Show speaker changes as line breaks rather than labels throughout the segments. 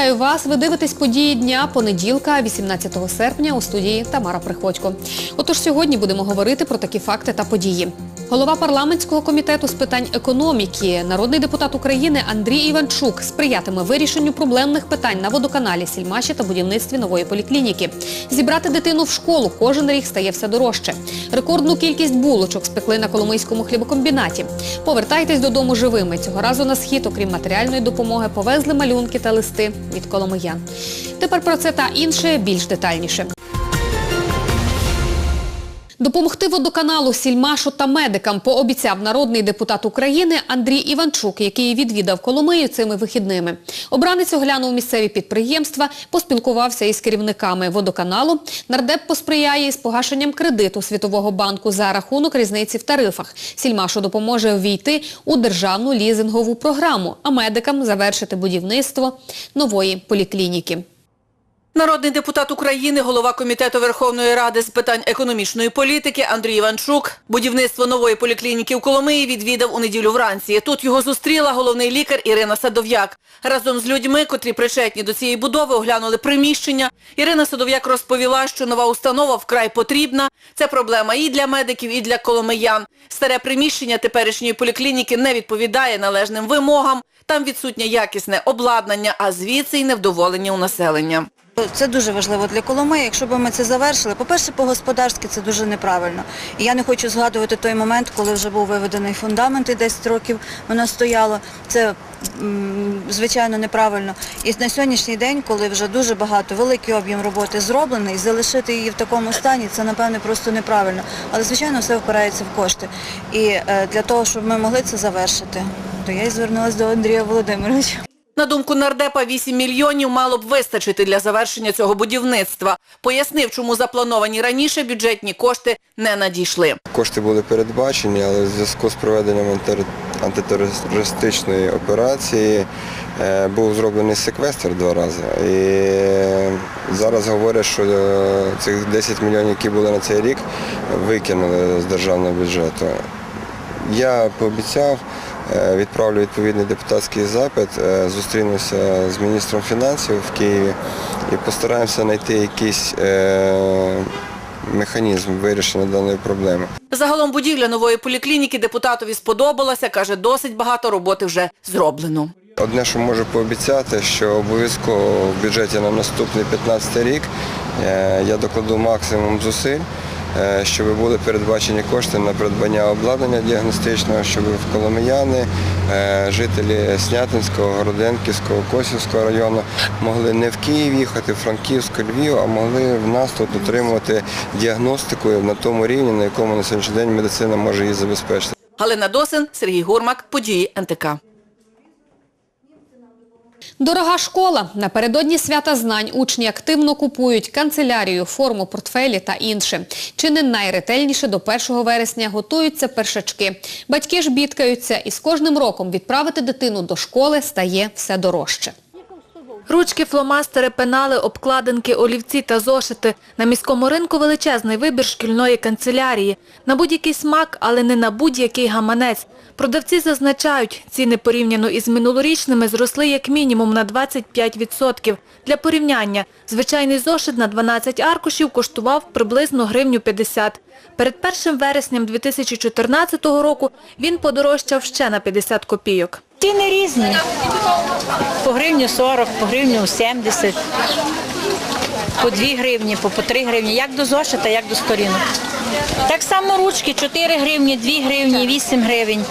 Вітаю вас! Ви дивитесь події дня понеділка, 18 серпня у студії Тамара Приходько. Отож сьогодні будемо говорити про такі факти та події. Голова парламентського комітету з питань економіки, народний депутат України Андрій Іванчук сприятиме вирішенню проблемних питань на водоканалі Сільмаші та будівництві нової поліклініки. Зібрати дитину в школу кожен рік стає все дорожче. Рекордну кількість булочок спекли на Коломийському хлібокомбінаті. Повертайтесь додому живими. Цього разу на схід, окрім матеріальної допомоги, повезли малюнки та листи від коломиян. Тепер про це та інше більш детальніше. Допомогти водоканалу Сільмашу та медикам пообіцяв народний депутат України Андрій Іванчук, який відвідав Коломию цими вихідними. Обранець оглянув місцеві підприємства, поспілкувався із керівниками водоканалу. Нардеп посприяє із погашенням кредиту Світового банку за рахунок різниці в тарифах. Сільмашу допоможе ввійти у державну лізингову програму, а медикам завершити будівництво нової поліклініки.
Народний депутат України, голова Комітету Верховної Ради з питань економічної політики Андрій Іванчук будівництво нової поліклініки в Коломиї відвідав у неділю вранці. Тут його зустріла головний лікар Ірина Садов'як. Разом з людьми, котрі причетні до цієї будови, оглянули приміщення. Ірина Садов'як розповіла, що нова установа вкрай потрібна. Це проблема і для медиків, і для коломиян. Старе приміщення теперішньої поліклініки не відповідає належним вимогам. Там відсутнє якісне обладнання, а звідси й невдоволення у населення.
Це дуже важливо для Коломиї. Якщо б ми це завершили, по-перше, по-господарськи це дуже неправильно. І я не хочу згадувати той момент, коли вже був виведений фундамент і 10 років воно стояло. Це звичайно неправильно. І на сьогоднішній день, коли вже дуже багато, великий об'єм роботи зроблений, залишити її в такому стані, це напевне просто неправильно. Але звичайно все впирається в кошти. І е, для того, щоб ми могли це завершити, то я і звернулася до Андрія Володимировича.
На думку нардепа, 8 мільйонів мало б вистачити для завершення цього будівництва. Пояснив, чому заплановані раніше бюджетні кошти не надійшли.
Кошти були передбачені, але в зв'язку з проведенням антитерористичної операції е, був зроблений секвестр два рази. І зараз говорять, що е, цих 10 мільйонів, які були на цей рік, викинули з державного бюджету. Я пообіцяв, відправлю відповідний депутатський запит, е, зустрінуся з міністром фінансів в Києві і постараємося знайти якийсь е, механізм вирішення даної проблеми.
Загалом будівля нової поліклініки депутатові сподобалася, каже, досить багато роботи вже зроблено.
Одне, що можу пообіцяти, що обов'язково в бюджеті на наступний 15 рік е, я докладу максимум зусиль, е, щоб були передбачені кошти на придбання обладнання діагностичного, щоб в Коломияни, е, жителі Снятинського, Городенківського, Косівського району могли не в Київ їхати, в Франківськ, Львів, а могли в нас тут отримувати діагностику на тому рівні, на якому на сьогоднішній день медицина може її забезпечити.
Галина Досин, Сергій Гурмак, події НТК.
Дорога школа. Напередодні свята знань учні активно купують канцелярію, форму, портфелі та інше. Чи не найретельніше до 1 вересня готуються першачки. Батьки ж бідкаються і з кожним роком відправити дитину до школи стає все дорожче.
Ручки, фломастери, пенали, обкладинки, олівці та зошити. На міському ринку величезний вибір шкільної канцелярії. На будь-який смак, але не на будь-який гаманець. Продавці зазначають, ціни порівняно із минулорічними зросли як мінімум на 25%. Для порівняння, звичайний зошит на 12 аркушів коштував приблизно гривню 50. Перед 1 вересням 2014 року він подорожчав ще на 50 копійок.
Ціни різні. По гривню 40, по гривню 70, по 2 гривні, по, по 3 гривні, як до зошита, як до сторінок. Так само ручки 4 гривні, 2 гривні, 8 гривень,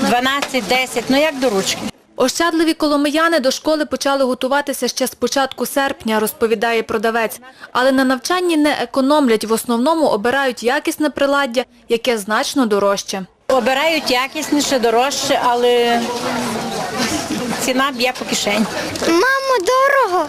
12, 10, ну як до ручки.
Ощадливі коломияни до школи почали готуватися ще з початку серпня, розповідає продавець. Але на навчанні не економлять, в основному обирають якісне приладдя, яке значно дорожче.
Обирають якісніше, дорожче, але ціна б'є по кишені.
Мамо, дорого.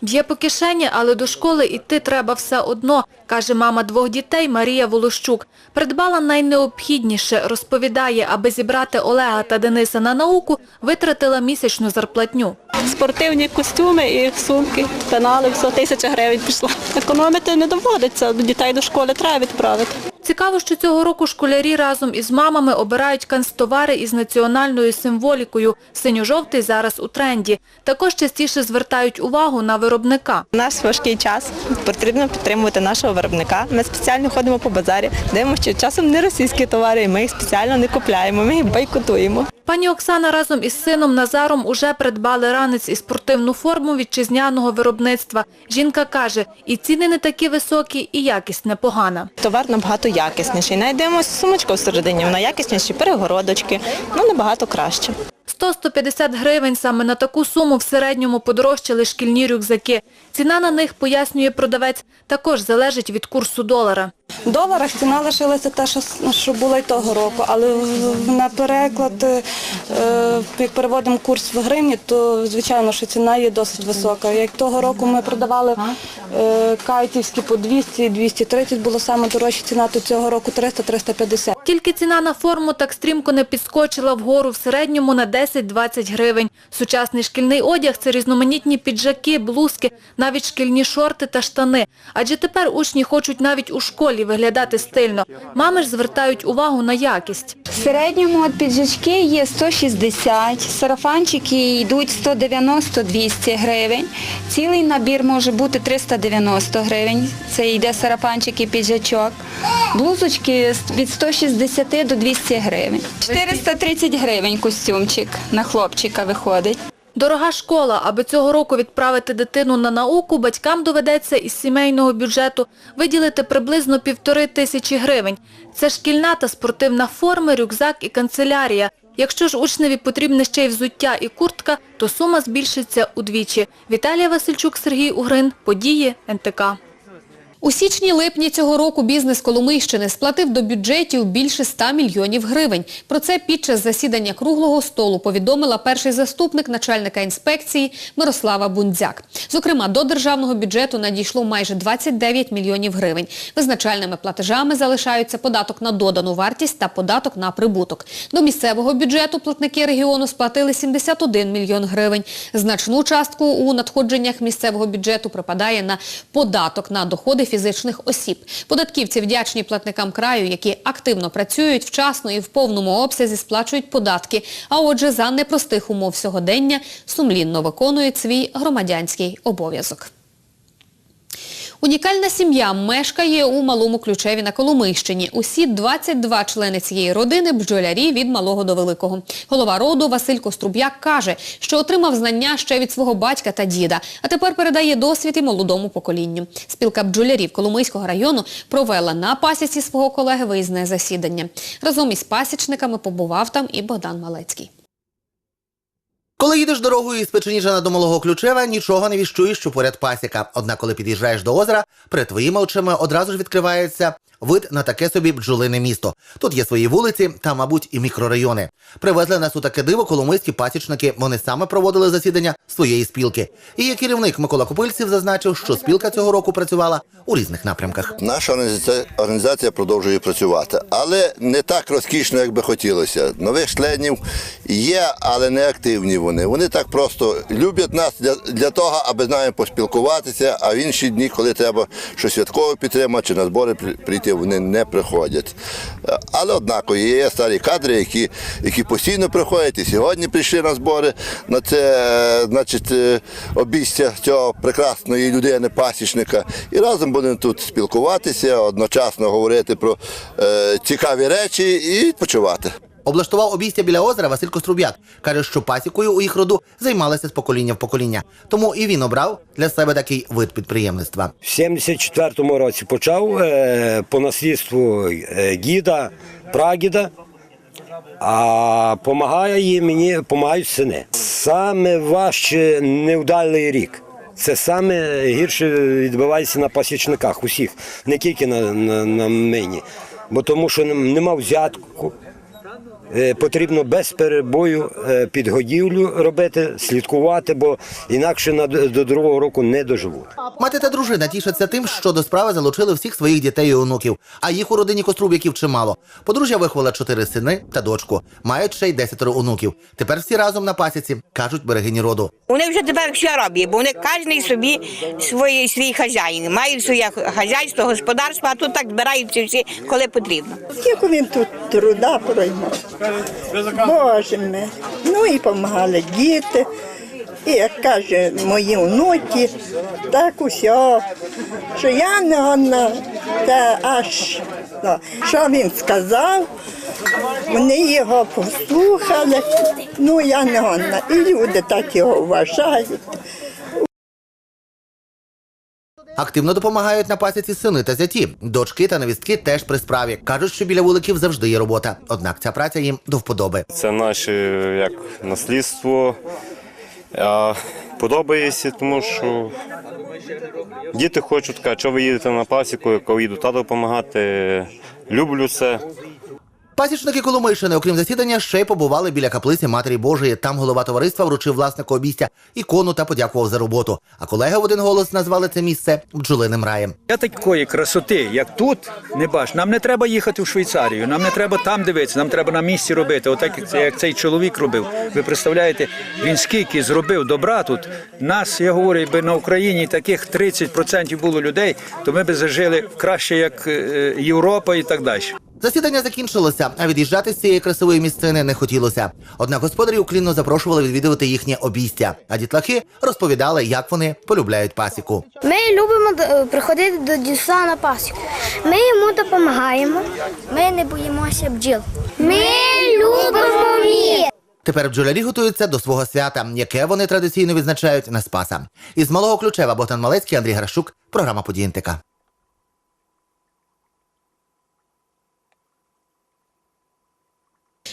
Б'є по кишені, але до школи йти треба все одно, каже мама двох дітей Марія Волощук. Придбала найнеобхідніше, розповідає, аби зібрати Олега та Дениса на науку, витратила місячну зарплатню.
спортивні костюми і сумки, пенали, все, тисяча гривень пішла. Економити не доводиться, дітей до школи треба відправити.
Цікаво, що цього року школярі разом із мамами обирають канцтовари із національною символікою. Синьо-жовтий зараз у тренді. Також частіше звертають увагу на виробника.
У нас важкий час, потрібно підтримувати нашого виробника. Ми спеціально ходимо по базарі, дивимося, що часом не російські товари, і ми їх спеціально не купляємо, ми їх бойкотуємо.
Пані Оксана разом із сином Назаром уже придбали ранець і спортивну форму вітчизняного виробництва. Жінка каже, і ціни не такі високі, і якість непогана.
Товар набагато якісніший. Найдемося сумочка всередині, вона якісніші, перегородочки, ну набагато краще.
100-150 гривень саме на таку суму в середньому подорожчали шкільні рюкзаки. Ціна на них, пояснює продавець, також залежить від курсу долара.
В доларах ціна лишилася те, що, була й того року, але на переклад, е, як переводимо курс в гривні, то звичайно, що ціна є досить висока. Як того року ми продавали е, кайтівські по 200, 230 було саме дорожча ціна, то цього року 300-350.
Тільки ціна на форму так стрімко не підскочила вгору в середньому на 10-20 гривень. Сучасний шкільний одяг – це різноманітні піджаки, блузки, навіть шкільні шорти та штани. Адже тепер учні хочуть навіть у школі виглядати стильно. Мами ж звертають увагу на якість.
В середньому піджачки є 160, сарафанчики йдуть 190-200 гривень. Цілий набір може бути 390 гривень. Це йде сарафанчик і піджачок. Блузочки від 160 до 200 гривень. 430 гривень костюмчик на хлопчика виходить.
Дорога школа. Аби цього року відправити дитину на науку, батькам доведеться із сімейного бюджету виділити приблизно півтори тисячі гривень. Це шкільна та спортивна форми, рюкзак і канцелярія. Якщо ж учневі потрібне ще й взуття і куртка, то сума збільшиться удвічі. Віталія Васильчук, Сергій Угрин. Події НТК.
У січні-липні цього року бізнес Коломийщини сплатив до бюджетів більше 100 мільйонів гривень. Про це під час засідання круглого столу повідомила перший заступник начальника інспекції Мирослава Бундзяк. Зокрема, до державного бюджету надійшло майже 29 мільйонів гривень. Визначальними платежами залишаються податок на додану вартість та податок на прибуток. До місцевого бюджету платники регіону сплатили 71 мільйон гривень. Значну частку у надходженнях місцевого бюджету припадає на податок на доходи фізичних осіб. Податківці вдячні платникам краю, які активно працюють, вчасно і в повному обсязі сплачують податки, а отже, за непростих умов сьогодення сумлінно виконують свій громадянський обов'язок. Унікальна сім'я мешкає у Малому Ключеві на Коломийщині. Усі 22 члени цієї родини – бджолярі від малого до великого. Голова роду Василь Коструб'як каже, що отримав знання ще від свого батька та діда, а тепер передає досвід і молодому поколінню. Спілка бджолярів Коломийського району провела на пасіці свого колеги виїзне засідання. Разом із пасічниками побував там і Богдан Малецький.
Коли їдеш дорогою із Печеніжина до Малого Ключева, нічого не віщуєш, що поряд пасіка. Однак, коли під'їжджаєш до озера, перед твоїми очима одразу ж відкривається вид на таке собі бджолине місто. Тут є свої вулиці та, мабуть, і мікрорайони. Привезли нас у таке диво коломийські пасічники. Вони саме проводили засідання своєї спілки. Її керівник Микола Копильців зазначив, що спілка цього року працювала у різних напрямках.
Наша організація продовжує працювати, але не так розкішно, як би хотілося. Нових членів є, але не активні вони. Вони так просто люблять нас для, для того, аби з нами поспілкуватися, а в інші дні, коли треба щось святкове підтримати чи на збори прийти, вони не приходять. Але однаково є старі кадри, які, які постійно приходять і сьогодні прийшли на збори на це значить, е, обійстя цього прекрасної людини, пасічника. І разом будемо тут спілкуватися, одночасно говорити про е, цікаві речі і відпочивати.
Облаштував обійстя біля озера Василь Коструб'як. Каже, що пасікою у їх роду займалися з покоління в покоління. Тому і він обрав для себе такий вид підприємництва.
В 74-му році почав е, по наслідству е, гіда, прагіда, а допомагає мені, допомагають сини. Саме важче невдалий рік. Це саме гірше відбувається на пасічниках усіх, не тільки на, на, на мені. Бо тому що нема взятку, потрібно без перебою е, підгодівлю робити, слідкувати, бо інакше на- до другого року не доживуть.
Мати та дружина тішаться тим, що до справи залучили всіх своїх дітей і онуків, а їх у родині Коструб'яків чимало. Подружжя виховала чотири сини та дочку. Мають ще й десятеро онуків. Тепер всі разом на пасіці, кажуть берегині роду.
Вони вже тепер все роблять, бо вони кожен собі свої, свій хазяїн. Мають своє хазяйство, господарство, а тут так збираються всі, коли потрібно.
Скільки він тут труда проймав. Боже. Ну і допомагали діти. І як каже мої внуки, так усе, що я не одна, та аж що він сказав, вони його послухали, ну я не одна. І люди так його вважають.
Активно допомагають на пасіці сини та зяті. Дочки та невістки теж при справі. кажуть, що біля вуликів завжди є робота. Однак ця праця їм до вподоби.
Це наше як наслідство. А, подобається, тому що діти хочуть, кажуть, що ви їдете на пасіку, коли їду тато допомагати. Люблю це.
Пасічники Коломийщини, окрім засідання, ще й побували біля каплиці Матері Божої. Там голова товариства вручив власнику обійстя ікону та подякував за роботу. А колеги в один голос назвали це місце бджолиним раєм.
Я такої красоти, як тут, не бачу. Нам не треба їхати в Швейцарію, нам не треба там дивитися, нам треба на місці робити. Отак як це- як цей чоловік робив. Ви представляєте, він скільки зробив добра тут. Нас, я говорю, якби на Україні таких 30% було людей, то ми б зажили краще, як е, Європа і так далі.
Засідання закінчилося, а від'їжджати з цієї красивої місцини не хотілося. Однак господарі уклінно запрошували відвідувати їхнє обійстя, а дітлахи розповідали, як вони полюбляють пасіку.
Ми любимо е, приходити до діса на пасіку. Ми йому допомагаємо. Ми не боїмося бджіл. Ми любимо мір.
Тепер бджолярі готуються до свого свята, яке вони традиційно відзначають на Спаса. Із малого ключева Богдан Малецький, Андрій Гращук, програма «Події НТК».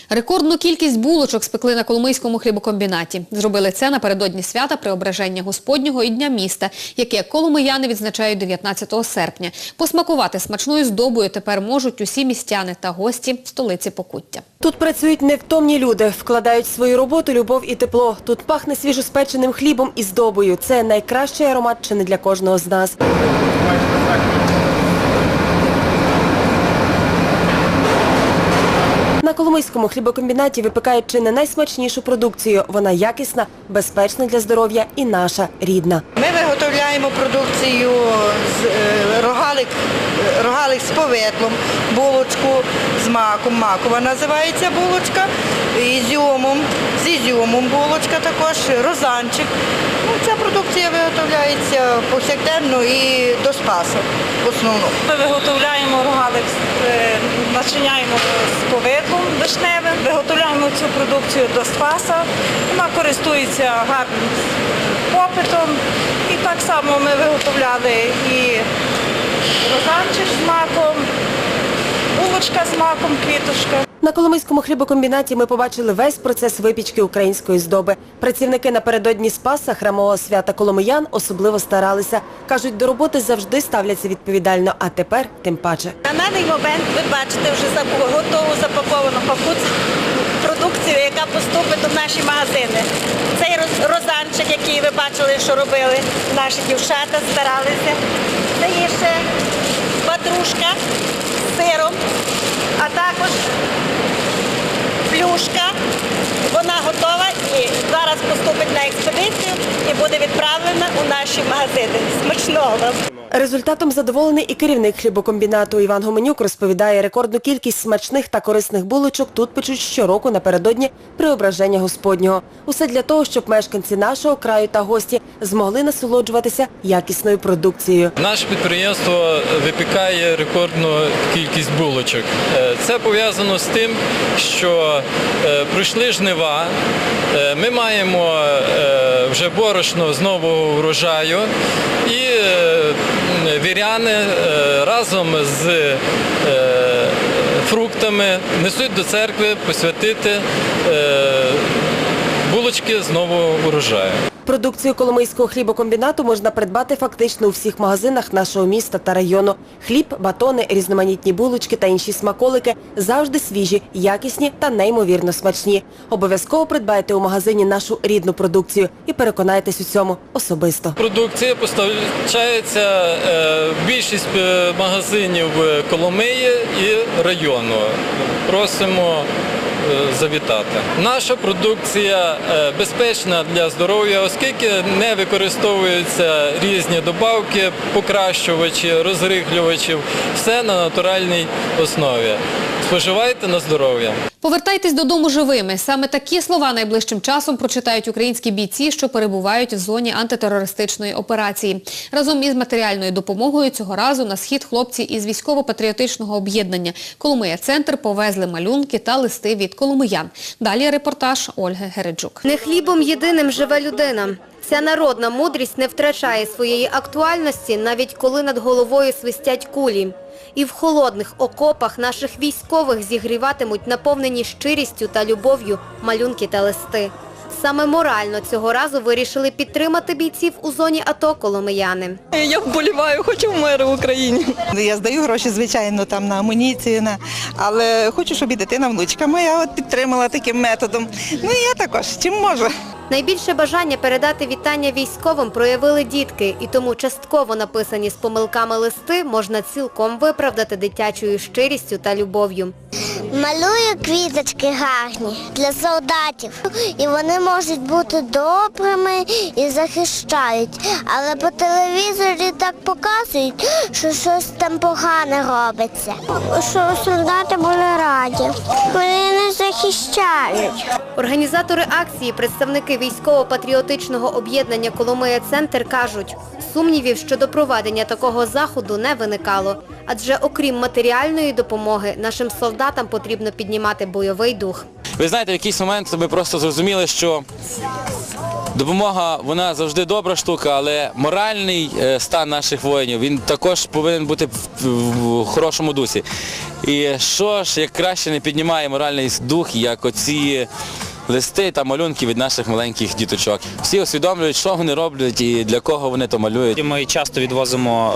Рекордну кількість булочок спекли на Коломийському хлібокомбінаті. Зробили це напередодні свята Преображення Господнього і Дня міста, яке коломияни відзначають 19 серпня. Посмакувати смачною здобою тепер можуть усі містяни та гості столиці Покуття.
Тут працюють невтомні люди, вкладають в свою роботу любов і тепло. Тут пахне свіжоспеченим хлібом і здобою. Це найкращий аромат чи не для кожного з нас. Коломийському хлібокомбінаті випекають чи не найсмачнішу продукцію. Вона якісна, безпечна для здоров'я і наша рідна.
Ми виготовляємо продукцію з е, рогалик, рогалик з поветлом, булочку з маком, макова називається булочка, ізюмом, з ізюмом булочка також, розанчик. Продукція виготовляється повсякденно і до спасу в основному.
Ми виготовляємо рогалик, е, начиняємо з повидлом вишневим, виготовляємо цю продукцію до спаса. Вона користується гарним попитом. І так само ми виготовляли і розанчик з маком, булочка з маком, квіточка.
На Коломийському хлібокомбінаті ми побачили весь процес випічки української здоби. Працівники напередодні Спаса храмового свята Коломиян особливо старалися. Кажуть, до роботи завжди ставляться відповідально, а тепер тим паче.
На даний момент ви бачите вже готову запаковану пакут продукцію, яка поступить у наші магазини. Цей розанчик, який ви бачили, що робили наші дівчата, старалися. Це є ще ватрушка з сиром, а також плюшка. Вона готова і зараз поступить на експедицію і буде відправлена у наші магазини. Смачного вам!
Результатом задоволений і керівник хлібокомбінату Іван Гоменюк розповідає, рекордну кількість смачних та корисних булочок тут печуть щороку напередодні преображення Господнього. Усе для того, щоб мешканці нашого краю та гості змогли насолоджуватися якісною продукцією.
Наше підприємство випікає рекордну кількість булочок. Е, Це пов'язано з тим, що е, пройшли жнива. Е, Ми маємо е, вже борошно з нового врожаю і е, віряни разом з фруктами несуть до церкви посвятити булочки з нового урожаю.
Продукцію Коломийського хлібокомбінату можна придбати фактично у всіх магазинах нашого міста та району. Хліб, батони, різноманітні булочки та інші смаколики завжди свіжі, якісні та неймовірно смачні. Обов'язково придбайте у магазині нашу рідну продукцію і переконайтесь у цьому особисто.
Продукція постачається е, більшість е, магазинів е, Коломиї і району. Просимо завітати. Наша продукція е, безпечна для здоров'я, оскільки не використовуються різні добавки, покращувачі, розрихлювачів, все на натуральній основі. Споживайте на здоров'я.
Повертайтесь додому живими. Саме такі слова найближчим часом прочитають українські бійці, що перебувають в зоні антитерористичної операції. Разом із матеріальною допомогою цього разу на схід хлопці із військово-патріотичного об'єднання Коломия Центр повезли малюнки та листи від коломиян. Далі репортаж Ольги Гереджук.
Не хлібом єдиним живе людина. Ця народна мудрість не втрачає своєї актуальності, навіть коли над головою свистять кулі. І в холодних окопах наших військових зігріватимуть наповнені щирістю та любов'ю малюнки та листи. Саме морально цього разу вирішили підтримати бійців у зоні АТО коломияни.
Я вболіваю, хочу миру в Україні. Я здаю гроші, звичайно, там на амуніцію, на... але хочу, щоб і дитина, внучка моя от підтримала таким методом. Ну і я також, чим можу.
Найбільше бажання передати вітання військовим проявили дітки, і тому частково написані з помилками листи можна цілком виправдати дитячою щирістю та любов'ю.
Малюю квіточки гарні для солдатів. І вони можуть бути добрими і захищають. Але по телевізорі так показують, що щось там погане робиться. Що солдати були раді. Вони не захищають.
Організатори акції, представники військово-патріотичного об'єднання Коломия Центр кажуть, сумнівів щодо проведення такого заходу не виникало. Адже окрім матеріальної допомоги, нашим солдатам потрібно піднімати бойовий дух.
Ви знаєте, в якийсь момент ми просто зрозуміли, що допомога вона завжди добра штука, але моральний е, стан наших воїнів він також повинен бути в, хорошому дусі. І що ж, як краще не піднімає моральний дух, як оці листи та малюнки від наших маленьких діточок. Всі усвідомлюють, що вони роблять і для кого вони то малюють.
Ми часто відвозимо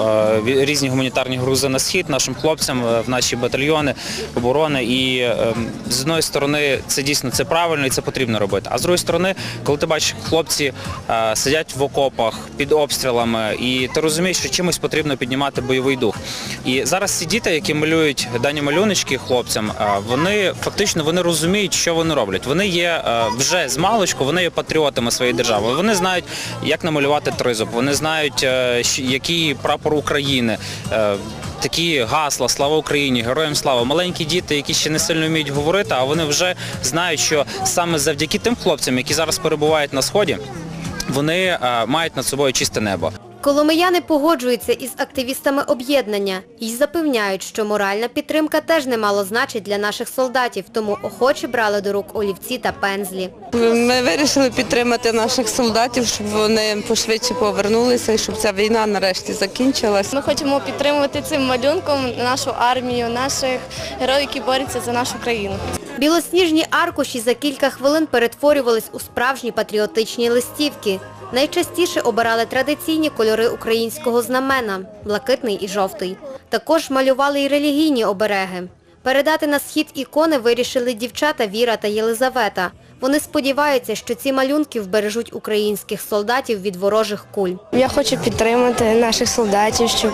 е, різні гуманітарні грузи на схід нашим хлопцям е, в наші батальйони оборони. І е, з одної сторони це дійсно це правильно і це потрібно робити. А з другої сторони, коли ти бачиш, хлопці е, сидять в окопах під обстрілами, і ти розумієш, що чимось потрібно піднімати бойовий дух. І зараз ці діти, які малюють дані малюночки хлопцям, вони фактично вони розуміють, що вони роблять. Вони є е, вже з маличку, вони є патріотами своєї держави. Вони знають, як намалювати тризуб, вони знають, е, який прапор України. е, Такі гасла Слава Україні, героям слава. Маленькі діти, які ще не сильно вміють говорити, а вони вже знають, що саме завдяки тим хлопцям, які зараз перебувають на сході, вони мають над собою чисте небо.
Коломияни погоджуються із активістами об'єднання і запевняють, що моральна підтримка теж немало значить для наших солдатів, тому охоче брали до рук олівці та пензлі.
Ми вирішили підтримати наших солдатів, щоб вони пошвидше повернулися і щоб ця війна нарешті закінчилась.
Ми хочемо підтримувати цим малюнком нашу армію, наших героїв, які борються за нашу країну.
Білосніжні аркуші за кілька хвилин перетворювались у справжні патріотичні листівки. Найчастіше обирали традиційні кольори українського знамена – блакитний і жовтий. Також малювали й релігійні обереги. Передати на схід ікони вирішили дівчата Віра та Єлизавета. Вони сподіваються, що ці малюнки вбережуть українських солдатів від ворожих куль.
Я хочу підтримати наших солдатів, щоб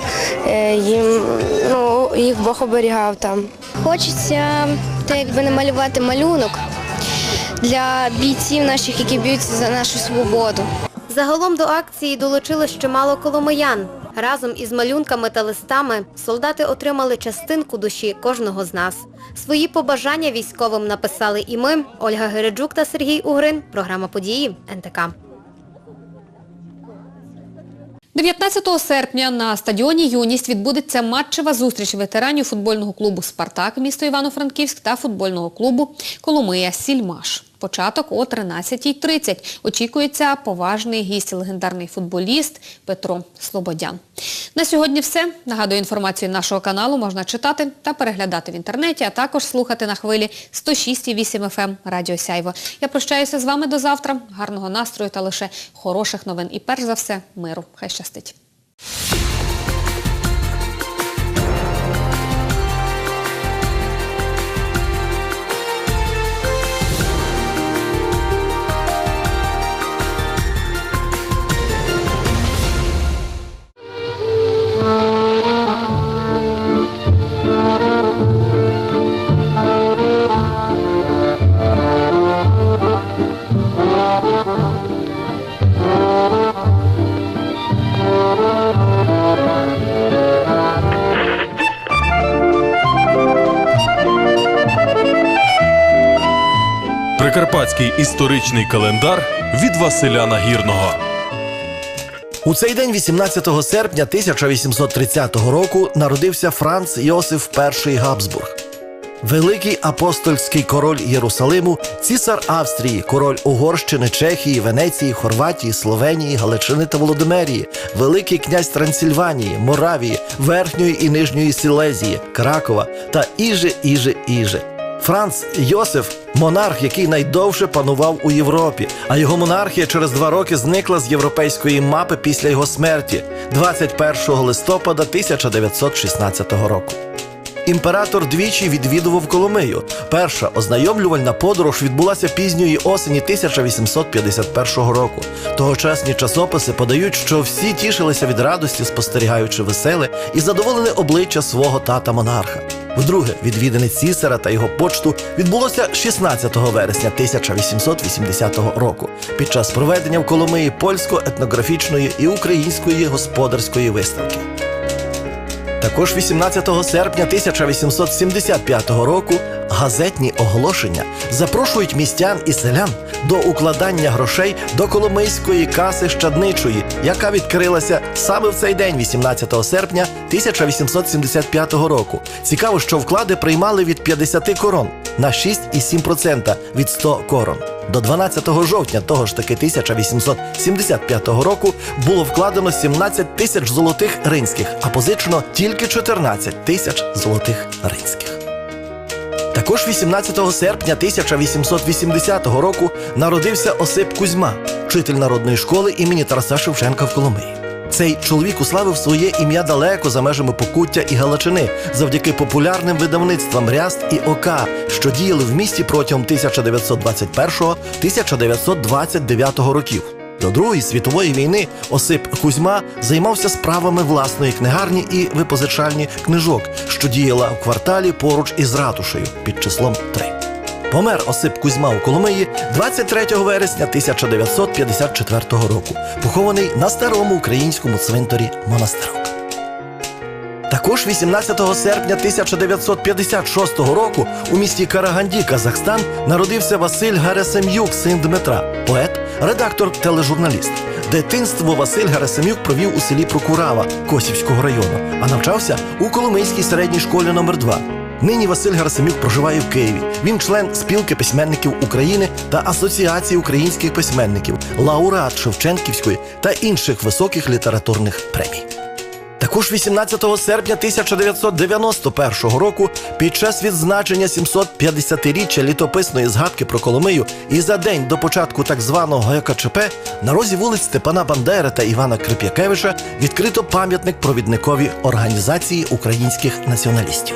е, їм ну, їх Бог оберігав там.
Хочеться так якби намалювати малюнок для бійців наших, які б'ються за нашу свободу.
Загалом до акції долучилось чимало коломиян. Разом із малюнками та листами солдати отримали частинку душі кожного з нас. Свої побажання військовим написали і ми, Ольга Гереджук та Сергій Угрин. Програма «Події» НТК.
19 серпня на стадіоні Юність відбудеться матчева зустріч ветеранів футбольного клубу Спартак місто Івано-Франківськ та футбольного клубу Коломия Сільмаш. Початок о 13.30. Очікується поважний гість, легендарний футболіст Петро Слободян. На сьогодні все. Нагадую, інформацію нашого каналу можна читати та переглядати в інтернеті, а також слухати на хвилі 106,8 FM ем Радіо Сяйво. Я прощаюся з вами до завтра. Гарного настрою та лише хороших новин. І перш за все, миру. Хай щастить.
Прикарпатський історичний календар від Василя Нагірного.
У цей день, 18 серпня 1830 року, народився Франц Йосиф І Габсбург. Великий апостольський король Єрусалиму, цісар Австрії, король Угорщини, Чехії, Венеції, Хорватії, Словенії, Галичини та Володимирії, великий князь Трансильванії, Моравії, Верхньої і Нижньої Сілезії, Кракова та іже, іже, іже. Франц Йосиф монарх, який найдовше панував у Європі, а його монархія через два роки зникла з європейської мапи після його смерті 21 листопада 1916 року. Імператор двічі відвідував Коломию. Перша ознайомлювальна подорож відбулася пізньої осені 1851 року. Тогочасні часописи подають, що всі тішилися від радості, спостерігаючи веселе і задоволене обличчя свого тата монарха. Вдруге, відвідини цісара та його почту відбулося 16 вересня 1880 року під час проведення в Коломиї польсько-етнографічної і української господарської виставки. Також 18 серпня 1875 року газетні оголошення запрошують містян і селян до укладання грошей до Коломийської каси щадничої, яка відкрилася саме в цей день, 18 серпня 1875 року. Цікаво, що вклади приймали від 50 корон на 6,7% від 100 корон. До 12 жовтня того ж таки 1875 року було вкладено 17 тисяч золотих ринських, а позичено тільки 14 тисяч золотих ринських. Також 18 серпня 1880 року народився Осип Кузьма, вчитель народної школи імені Тараса Шевченка в Коломиї. Цей чоловік уславив своє ім'я далеко за межами Покуття і Галичини завдяки популярним видавництвам Ряст і Ока, що діяли в місті протягом 1921-1929 років. До Другої світової війни Осип Кузьма займався справами власної книгарні і випозичальні книжок, що діяла в кварталі поруч із ратушею під числом 3. Помер Осип Кузьма у Коломиї 23 вересня 1954 року, похований на старому українському цвинтарі монастирок. Також 18 серпня 1956 року у місті Караганді, Казахстан, народився Василь Герасим'юк, син Дмитра, поет, редактор, тележурналіст. Дитинство Василь Герасим'юк провів у селі Прокурава Косівського району, а навчався у Коломийській середній школі номер 2 Нині Василь Герасим'юк проживає в Києві. Він член спілки письменників України та Асоціації українських письменників, лауреат Шевченківської та інших високих літературних премій. Також 18 серпня 1991 року, під час відзначення 750-річчя літописної згадки про Коломию і за день до початку так званого ГКЧП на розі вулиць Степана Бандери та Івана Крип'якевича відкрито пам'ятник провідникові організації українських націоналістів.